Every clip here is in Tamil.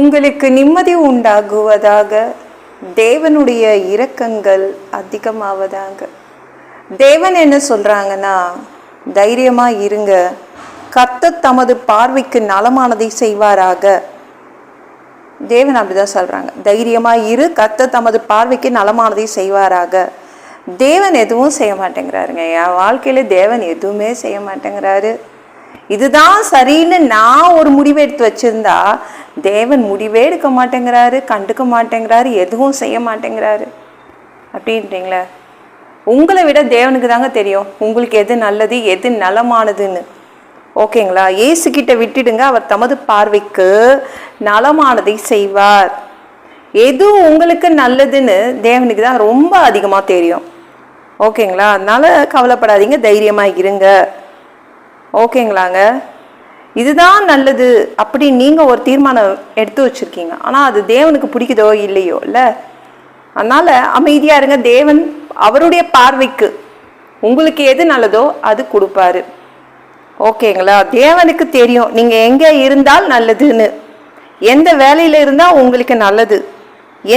உங்களுக்கு நிம்மதி உண்டாகுவதாக தேவனுடைய இரக்கங்கள் அதிகமாவதாக. தேவன் என்ன சொல்கிறாங்கன்னா தைரியமாக இருங்க. கத்த தமது பார்வைக்கு நலமானதை செய்வாராக. தேவன் அப்படிதான் சொல்கிறாங்க தைரியமாக இரு கத்த தமது பார்வைக்கு நலமானதை செய்வாராக. தேவன் எதுவும் செய்ய மாட்டேங்கிறாருங்க. என் வாழ்க்கையில் தேவன் எதுவுமே செய்ய மாட்டேங்கிறாரு. இதுதான் சரின்னு நான் ஒரு முடிவு எடுத்து வச்சிருந்தா தேவன் முடிவே எடுக்க மாட்டேங்கிறாரு கண்டுக்க மாட்டேங்கிறாரு எதுவும் செய்ய மாட்டேங்கிறாரு. அப்படின்றீங்களே? உங்களை விட தேவனுக்கு தாங்க தெரியும் உங்களுக்கு எது நல்லது எது நலமானதுன்னு. ஓகேங்களா? ஏசு கிட்ட விட்டுடுங்க அவர் தமது பார்வைக்கு நலமானதை செய்வார். எது உங்களுக்கு நல்லதுன்னு தேவனுக்கு தான் ரொம்ப அதிகமாக தெரியும். ஓகேங்களா? அதனால கவலைப்படாதீங்க தைரியமாக இருங்க. ஓகேங்களாங்க? இதுதான் நல்லது அப்படி நீங்கள் ஒரு தீர்மானம் எடுத்து வச்சிருக்கீங்க. ஆனால் அது தேவனுக்கு பிடிக்குதோ இல்லையோ இல்லை? அதனால் அமைதியாக இருங்க. தேவன் அவருடைய பார்வைக்கு உங்களுக்கு எது நல்லதோ அது கொடுப்பாரு. ஓகேங்களா? தேவனுக்கு தெரியும் நீங்கள் எங்கே இருந்தால் நல்லதுன்னு. எந்த வேலையில் இருந்தால் உங்களுக்கு நல்லது.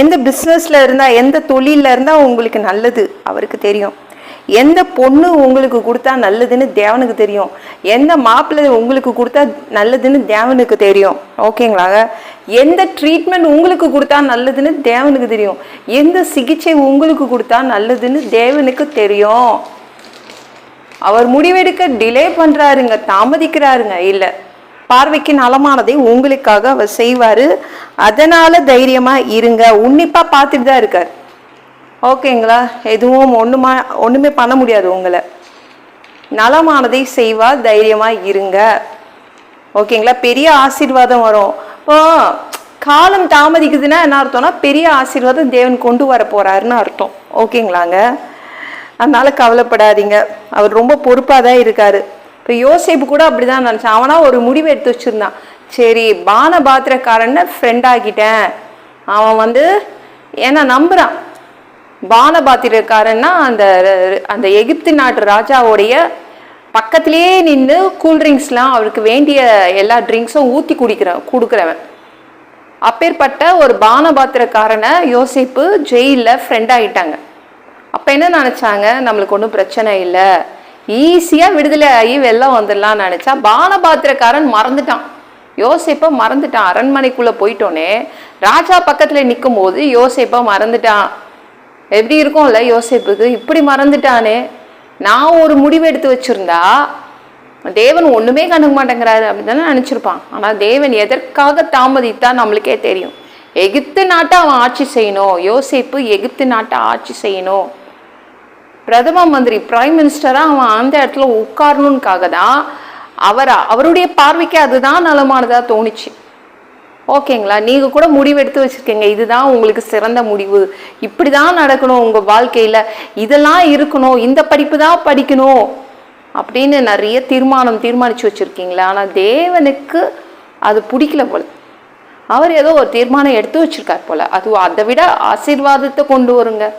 எந்த பிஸ்னஸில் இருந்தால் எந்த தொழிலில் இருந்தால் உங்களுக்கு நல்லது. அவருக்கு தெரியும். எந்த பொண்ணு உங்களுக்கு கொடுத்தா நல்லதுன்னு தேவனுக்கு தெரியும். எந்த மாப்பிள்ளை உங்களுக்கு கொடுத்தா நல்லதுன்னு தேவனுக்கு தெரியும். ஓகேங்களாங்க எந்த ட்ரீட்மெண்ட் உங்களுக்கு கொடுத்தா நல்லதுன்னு தேவனுக்கு தெரியும். எந்த சிகிச்சை உங்களுக்கு கொடுத்தா நல்லதுன்னு தேவனுக்கு தெரியும். அவர் முடிவெடுக்க டிலே பண்ணுறாருங்க தாமதிக்கிறாருங்க. இல்லை பார்வைக்கு நலமானதை உங்களுக்காக அவர் செய்வார். அதனால் தைரியமாக இருங்க. உன்னிப்பாக பார்த்துட்டு தான் இருக்கார். ஓகேங்களா? எதுவும் ஒன்றுமா ஒன்றுமே பண்ண முடியாது உங்களை. நலமானதை செய்வா தைரியமாக இருங்க. ஓகேங்களா? பெரிய ஆசீர்வாதம் வரும். இப்போ காலம் தாமதிக்குதுன்னா என்ன அர்த்தம்னா பெரிய ஆசீர்வாதம் தேவன் கொண்டு வர போகிறாருன்னு அர்த்தம். ஓகேங்களாங்க? அதனால் கவலைப்படாதீங்க. அவர் ரொம்ப பொறுப்பாக தான் இருக்கார். இப்போ யோசிப்பு கூட அப்படிதான் நினச்சான். அவனாக ஒரு முடிவு எடுத்து வச்சிருந்தான். சரி பான பாத்திரக்காரன்னு ஃப்ரெண்ட் ஆகிட்டேன். அவன் வந்து ஏன்னா நம்புகிறான் பானபாத்திரக்காரன்னா அந்த அந்த எகிப்து நாட்டு ராஜாவுடைய பக்கத்திலேயே நின்று கூல்ட்ரிங்க்ஸ்லாம் அவருக்கு வேண்டிய எல்லா ட்ரிங்க்ஸும் ஊற்றி குடிக்கிற கொடுக்குறவன். அப்பேற்பட்ட ஒரு பானபாத்திரக்காரனை யோசிப்பு ஜெயிலில் ஃப்ரெண்ட் ஆகிட்டாங்க அப்போ என்ன நினச்சாங்க? நம்மளுக்கு ஒன்றும் பிரச்சனை இல்லை. ஈஸியாக விடுதலை ஆகி வெளில வந்துடலாம்னு நினச்சா பானபாத்திரக்காரன் மறந்துட்டான். யோசிப்பை மறந்துட்டான். அரண்மனைக்குள்ளே போயிட்டோன்னே ராஜா பக்கத்தில் நிற்கும் போது யோசிப்பை மறந்துட்டான். எப்படி இருக்கும்ல யோசிப்புக்கு? இப்படி மறந்துட்டானே. நான் ஒரு முடிவு எடுத்து வச்சுருந்தா தேவன் ஒன்றுமே கண்டுக்க மாட்டேங்கிறாரு அப்படின்னு நினச்சிருப்பான். ஆனால் தேவன் எதற்காக தாமதித்தா நம்மளுக்கே தெரியும். எகிப்து நாட்டை அவன் ஆட்சி செய்யணும். யோசிப்பு எகிப்து நாட்டை ஆட்சி செய்யணும். பிரதம மந்திரி பிரைம் மினிஸ்டராக அவன் அந்த இடத்துல உட்காரணுன்காக தான் அவர் அவருடைய பார்வைக்கு அதுதான் நலமானதாக தோணுச்சு. ஓகேங்களா? நீங்கள் கூட முடிவு எடுத்து இதுதான் உங்களுக்கு சிறந்த முடிவு. இப்படி தான் நடக்கணும் உங்கள் வாழ்க்கையில். இதெல்லாம் இருக்கணும். இந்த படிப்பு தான் படிக்கணும். அப்படின்னு நிறைய தீர்மானம் தீர்மானித்து வச்சுருக்கீங்களா? ஆனால் தேவனுக்கு அது பிடிக்கல போல். அவர் ஏதோ ஒரு தீர்மானம் எடுத்து வச்சிருக்கார் போல். அது அதை விட ஆசீர்வாதத்தை கொண்டு வருங்க.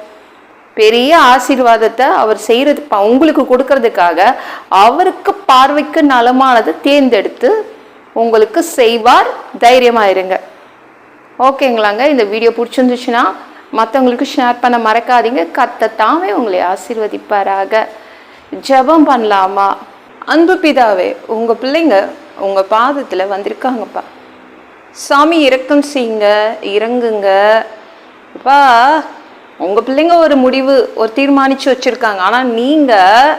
பெரிய ஆசீர்வாதத்தை அவர் செய்கிறது ப- உங்களுக்கு கொடுக்கறதுக்காக அவருக்கு பார்வைக்கு நலமானது தேர்ந்தெடுத்து உங்களுக்கு செய்வார். தைரியமாக இருங்க. ஓகேங்களாங்க? இந்த வீடியோ பிடிச்சிருந்துச்சுன்னா மற்றவங்களுக்கு ஷேர் பண்ண மறக்காதீங்க. கத்த தாமே உங்களை ஆசீர்வதிப்பாராக. ஜெபம் பண்ணலாமா? அன்பு பிதாவே உங்கள் பிள்ளைங்க உங்கள் பாதத்தில் வந்திருக்காங்கப்பா. சாமி இரக்கம் செய்யுங்க இறங்குங்க. அப்பா உங்கள் பிள்ளைங்க ஒரு முடிவு ஒரு தீர்மானித்து வச்சுருக்காங்க. ஆனால் நீங்கள்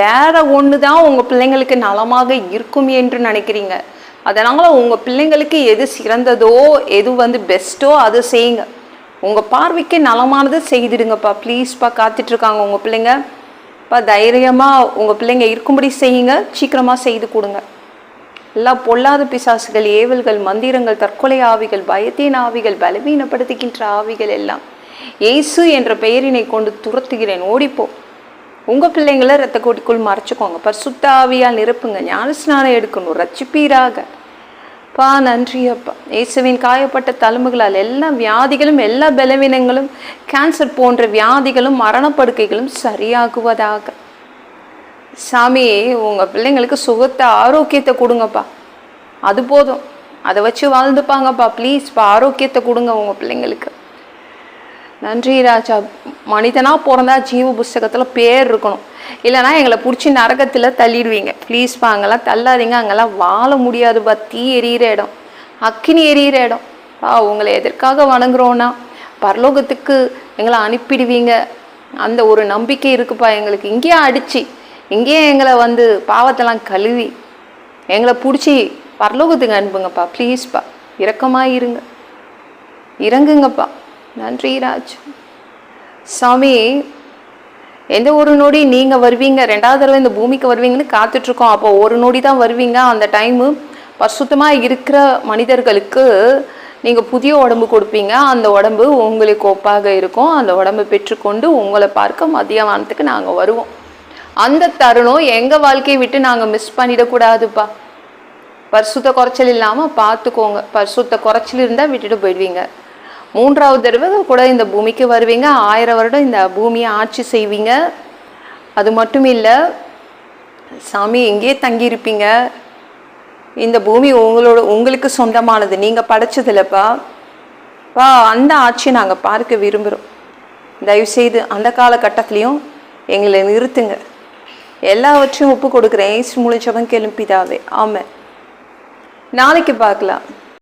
வேற ஒன்று தான் உங்கள் பிள்ளைங்களுக்கு நலமாக இருக்கும் என்று நினைக்கிறீங்க. அதனால் உங்கள் பிள்ளைங்களுக்கு எது சிறந்ததோ எது வந்து பெஸ்ட்டோ அதை செய்யுங்க. உங்கள் பார்வைக்கு நலமானது செய்திடுங்கப்பா. ப்ளீஸ்ப்பா காத்துட்ருக்காங்க உங்கள் பிள்ளைங்க. இப்போ தைரியமாக உங்கள் பிள்ளைங்க இருக்கும்படி செய்யுங்க. சீக்கிரமாக செய்து கொடுங்க. எல்லா பொல்லாத பிசாசுகள் ஏவல்கள் மந்திரங்கள் தற்கொலை ஆவிகள் பயத்தின் ஆவிகள் பலவீனப்படுத்துகின்ற ஆவிகள் எல்லாம் ஏசு என்ற பெயரினை கொண்டு துரத்துகிறேன். ஓடிப்போ. உங்கள் பிள்ளைங்கள ரத்த கோட்டிக்குள் மறைச்சுக்கோங்க. பரிசுத்த ஆவியால் நிரப்புங்க. ஞானஸ்நானம் எடுக்கணும். ரச்சிப்பீராக அப்பா நன்றி அப்பா. இயேசுவின் காயப்பட்ட தழும்புகளால் எல்லா வியாதிகளும் எல்லா பலவீனங்களும் கேன்சர் போன்ற வியாதிகளும் மரணப்படுக்கைகளும் சரியாகுவதாக. சாமி உங்கள் பிள்ளைங்களுக்கு சுகத்தை ஆரோக்கியத்தை கொடுங்கப்பா. அது போதும். அதை வச்சு வாழ்ந்துப்பாங்கப்பா. ப்ளீஸ்ப்பா ஆரோக்கியத்தை கொடுங்க உங்கள் பிள்ளைங்களுக்கு. நன்றி ராஜா. மனிதனாக பிறந்தா ஜீவ புஸ்தகத்தில் பேர் இருக்கணும். இல்லைன்னா எங்களை பிடிச்சி நரகத்தில் தள்ளிடுவீங்க. ப்ளீஸ்ப்பா அங்கெல்லாம் தள்ளாதீங்க. அங்கெல்லாம் வாழ முடியாதுப்பா தீ எரியிற இடம். அக்கினி எரியிற இடம். பா உங்களை எதற்காக வணங்குறோன்னா பரலோகத்துக்கு எங்களை அனுப்பிடுவீங்க. அந்த ஒரு நம்பிக்கை இருக்குப்பா எங்களுக்கு. இங்கேயே அடிச்சு இங்கேயே எங்களை வந்து பாவத்தெல்லாம் கழுவி எங்களை பிடிச்சி பரலோகத்துக்கு அனுப்புங்கப்பா. ப்ளீஸ்ப்பா இரக்கமாக இருங்க. இறங்குங்கப்பா. நன்றி ராஜ். சாமி எந்த ஒரு நொடி நீங்கள் வருவீங்க? ரெண்டாவது தடவை இந்த பூமிக்கு வருவீங்கன்னு காத்துட்ருக்கோம். அப்போ ஒரு நொடி தான் வருவீங்க. அந்த டைமு பரிசுத்தமாக இருக்கிற மனிதர்களுக்கு நீங்கள் புதிய உடம்பு கொடுப்பீங்க. அந்த உடம்பு உங்களுக்கு ஒப்பாக இருக்கும். அந்த உடம்பு பெற்றுக்கொண்டு உங்களை பார்க்க மதிய வானத்துக்கு நாங்கள் வருவோம். அந்த தருணம் எங்கள் வாழ்க்கையை விட்டு நாங்கள் மிஸ் பண்ணிடக்கூடாதுப்பா. பரிசுத்த குறைச்சல் இல்லாமல் பார்த்துக்கோங்க. பரிசுத்த குறைச்சல் இருந்தால் விட்டுட்டு போயிடுவீங்க. மூன்றாவது தடவை கூட இந்த பூமிக்கு வருவீங்க. ஆயிரம் வருடம் இந்த பூமியை ஆட்சி செய்வீங்க. அது மட்டும் இல்லை சாமி எங்கேயே தங்கியிருப்பீங்க. இந்த பூமி உங்களோட உங்களுக்கு சொந்தமானது. நீங்கள் படைச்சதில்லப்பா. பா அந்த ஆட்சியை நாங்கள் பார்க்க விரும்புகிறோம் தயவுசெய்து அந்த காலகட்டத்துலேயும் எங்களை நிறுத்துங்க. எல்லாவற்றையும் ஒப்பு கொடுக்குறேன். ஏசு முழிச்சவன் கெளும்பிதாவே ஆமாம் நாளைக்கு பார்க்கலாம்.